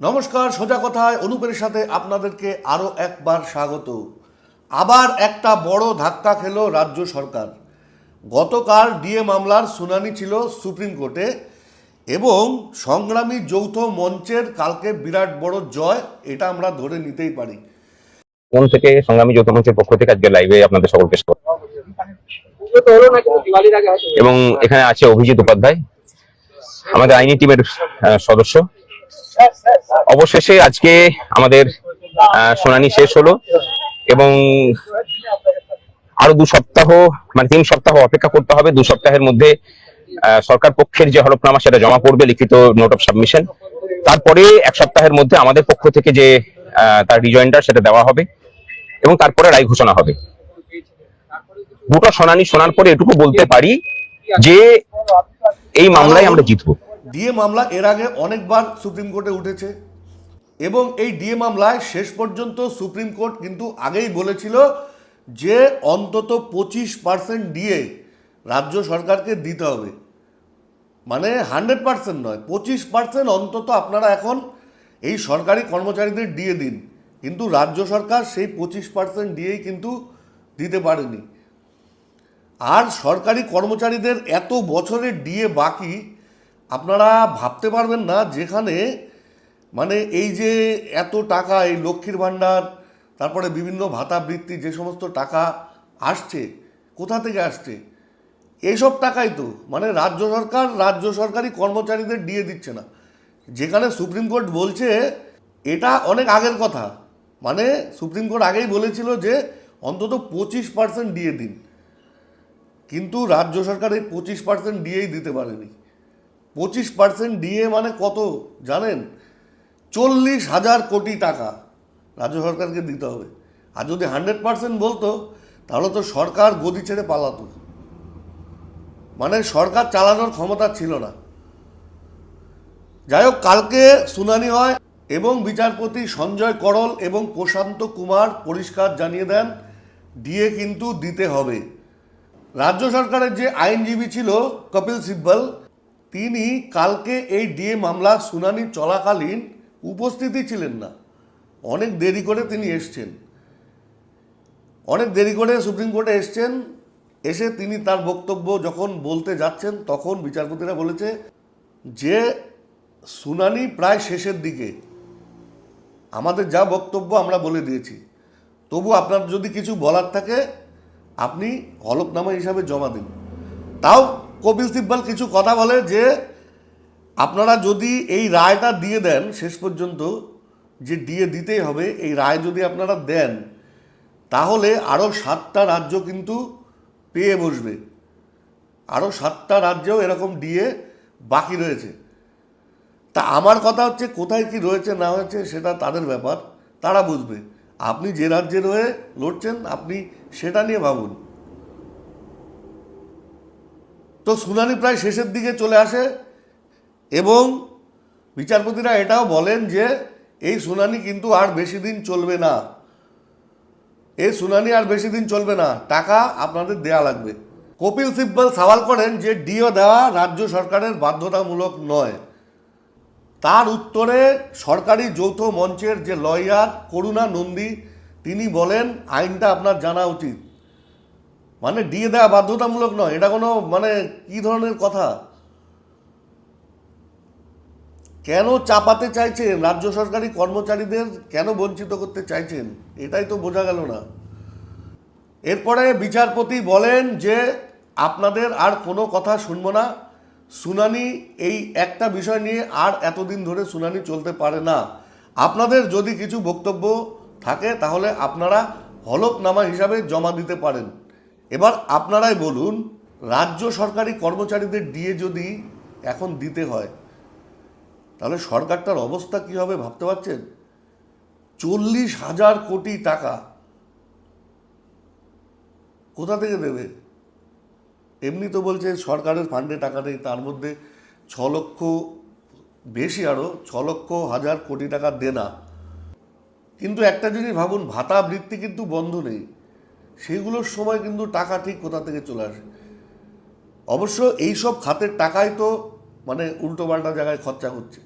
নমস্কার, সোজা কথায় অনুপের সাথে আপনাদেরকে আরও একবার স্বাগত। আবার একটা বড় ধাক্কা খেলো রাজ্য সরকার। গতকাল ডিএ মামলার শুনানি ছিল সুপ্রিম কোর্টে এবং সংগ্রামী যৌথ মঞ্চের কালকে বিরাট বড় জয়, এটা আমরা ধরে নিতেই পারি। কোন থেকে সংগ্রামী যৌথ মঞ্চের পক্ষ থেকে আজকে লাইভে আপনাদের সকলকে এবং এখানে আছে অভিজিৎ উপাধ্যায়, আমাদের আইনি টিমের সদস্য। অবশেষে আজকে আমাদের শুনানি শেষ হলো এবং আরও দু সপ্তাহ মানে তিন সপ্তাহ অপেক্ষা করতে হবে। দু সপ্তাহের মধ্যে সরকার পক্ষের যে হলফনামা সেটা জমা পড়বে লিখিত নোট অফ সাবমিশন। তারপরে এক সপ্তাহের মধ্যে আমাদের পক্ষ থেকে যে তার রিজয়েন্ডার সেটা দেওয়া হবে এবং তারপরে রায় ঘোষণা হবে। গোটা শুনানি শোনার পরে এটুকু বলতে পারি যে, এই মামলায় আমরা জিতবো। ডিএ মামলা এর আগে অনেকবার সুপ্রিম কোর্টে উঠেছে এবং এই ডিএ মামলায় শেষ পর্যন্ত সুপ্রিম কোর্ট কিন্তু আগেই বলেছিল যে অন্তত পঁচিশ পার্সেন্ট ডিএ রাজ্য সরকারকে দিতে হবে। মানে হান্ড্রেড পার্সেন্ট নয়, পঁচিশ পার্সেন্ট অন্তত আপনারা এখন এই সরকারি কর্মচারীদের ডিএ দিন। কিন্তু রাজ্য সরকার সেই পঁচিশ পার্সেন্ট ডিএই কিন্তু দিতে পারেনি। আর সরকারি কর্মচারীদের এত বছরের ডিএ বাকি আপনারা ভাবতে পারবেন না যেখানে মানে এই যে এত টাকা, এই লক্ষ্মীর ভাণ্ডার, তারপরে বিভিন্ন ভাতা বৃত্তি যে সমস্ত টাকা আসছে, কোথা থেকে আসছে? এইসব টাকাই তো। মানে রাজ্য সরকার, রাজ্য সরকারি কর্মচারীদের ডিএ দিচ্ছে না। যেখানে সুপ্রিম কোর্ট বলছে, এটা অনেক আগের কথা। মানে সুপ্রিম কোর্ট আগেই বলেছিল যে অন্তত পঁচিশ পার্সেন্ট দিয়ে দিন। কিন্তু রাজ্য সরকার এই পঁচিশ পার্সেন্ট ডিএই দিতে পারেনি। পঁচিশ পার্সেন্ট ডিএ মানে কত, জানেন? চল্লিশ হাজার কোটি টাকা রাজ্য সরকারকে দিতে হবে। আর যদি হান্ড্রেড পার্সেন্ট বলতো, তাহলে তো সরকার গদি ছেড়ে পালাতো। মানে সরকার চালানোর ক্ষমতা ছিল না। যাই হোক, কালকে শুনানি হয় এবং বিচারপতি সঞ্জয় করল এবং প্রশান্ত কুমার পরিষ্কার জানিয়ে দেন ডিএ কিন্তু দিতে হবে। রাজ্য সরকারের যে আইনজীবী ছিল কপিল সিব্বল তিনি কালকে এই ডিএ মামলা শুনানি চলাকালীন উপস্থিতই ছিলেন না। অনেক দেরি করে তিনি এসছেন। অনেক দেরি করে সুপ্রিম কোর্টে এসছেন। এসে তিনি তার বক্তব্য যখন বলতে যাচ্ছেন, তখন বিচারপতিরা বলেছে যে শুনানি প্রায় শেষের দিকে। আমাদের যা বক্তব্য আমরা বলে দিয়েছি। তবু আপনার যদি কিছু বলার থাকে, আপনি হলফনামা হিসাবে জমা দিন। তাও কপিল সিব্বল কিছু কথা বলে যে, আপনারা যদি এই রায়টা দিয়ে দেন, শেষ পর্যন্ত যে দিয়ে দিতেই হবে, এই রায় যদি আপনারা দেন, তাহলে আরও সাতটা রাজ্য কিন্তু পেয়ে বসবে। আরও সাতটা রাজ্যেও এরকম ডিএ বাকি রয়েছে। তা আমার কথা হচ্ছে, কোথায় কি রয়েছে, না হয়েছে, সেটা তাদের ব্যাপার, তারা বুঝবে। আপনি যে রাজ্যের হয়ে লড়ছেন, আপনি সেটা নিয়ে ভাবুন। তো শুনানি প্রায় শেষের দিকে চলে আসে এবং বিচারপতিরা এটাও বলেন যে এই শুনানি কিন্তু আর বেশি দিন চলবে না। এই শুনানি আর বেশি দিন চলবে না। টাকা আপনাদের দেয়া লাগবে। কপিল সিব্বল সওয়াল করেন যে ডিও দেওয়া রাজ্য সরকারের বাধ্যতামূলক নয়। তার উত্তরে সরকারি যৌথ মঞ্চের যে লয়ার করুণা নন্দী, তিনি বলেন, আইনটা আপনার জানা উচিত। মানে দিয়ে দেওয়া বাধ্যতামূলক নয়, এটা কোনো মানে কি ধরনের কথা? কেন চাপাতে চাইছেন? রাজ্য সরকারি কর্মচারীদের কেন বঞ্চিত করতে চাইছেন? এটাই তো বোঝা গেল না। এরপরে বিচারপতি বলেন যে, আপনাদের আর কোনো কথা শুনব না। শুনানি, এই একটা বিষয় নিয়ে আর এতদিন ধরে শুনানি চলতে পারে না। আপনাদের যদি কিছু বক্তব্য থাকে, তাহলে আপনারা হলফনামা হিসাবে জমা দিতে পারেন। এবার আপনারাই বলুন, রাজ্য সরকারি কর্মচারীদের ডিএ যদি এখন দিতে হয়, তাহলে সরকারটার অবস্থা কী হবে ভাবতে পারছেন? চল্লিশ হাজার কোটি টাকা কোথা থেকে দেবে? এমনি তো বলছে সরকারের ফান্ডে টাকা নেই, তার মধ্যে ছ লক্ষ, বেশি আরও ছ লক্ষ হাজার কোটি টাকা দেনা। কিন্তু একটা জিনিস ভাবুন, ভাতা বৃত্তি কিন্তু বন্ধ নেই। সেগুলোর সময় কিন্তু টাকা ঠিক কোথা থেকে চলে আসে? অবশ্য এইসব খাতের টাকাই তো মানে উল্টো পাল্টা জায়গায় খরচা করছে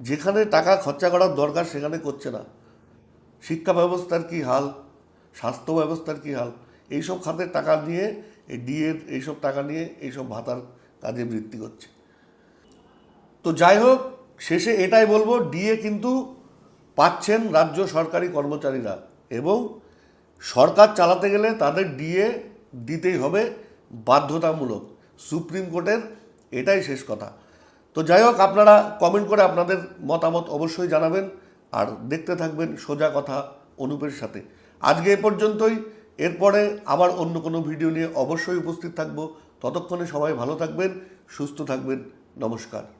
যেখানে টাকা খরচা করার দরকার সেখানে করছে না। শিক্ষা ব্যবস্থার কি হাল? স্বাস্থ্য ব্যবস্থার কি হাল? এইসব খাতের টাকা নিয়ে, এই ডিএর এইসব টাকা নিয়ে এইসব ভাতার কাজে বৃত্তি করছে। তো যাই হোক, শেষে এটাই বলব, ডিএ কিন্তু পাচ্ছেন রাজ্য সরকারি কর্মচারীরা এবং সরকার চালাতে গেলে তাদের ডিএ দিতেই হবে বাধ্যতামূলক। সুপ্রিম কোর্টের এটাই শেষ কথা। তো যাই হোক, আপনারা কমেন্ট করে আপনাদের মতামত অবশ্যই জানাবেন আর দেখতে থাকবেন সোজা কথা অনুপের সাথে। আজকে এ পর্যন্তই। এরপরে আবার অন্য কোনো ভিডিও নিয়ে অবশ্যই উপস্থিত থাকব। ততক্ষণে সবাই ভালো থাকবেন, সুস্থ থাকবেন। নমস্কার।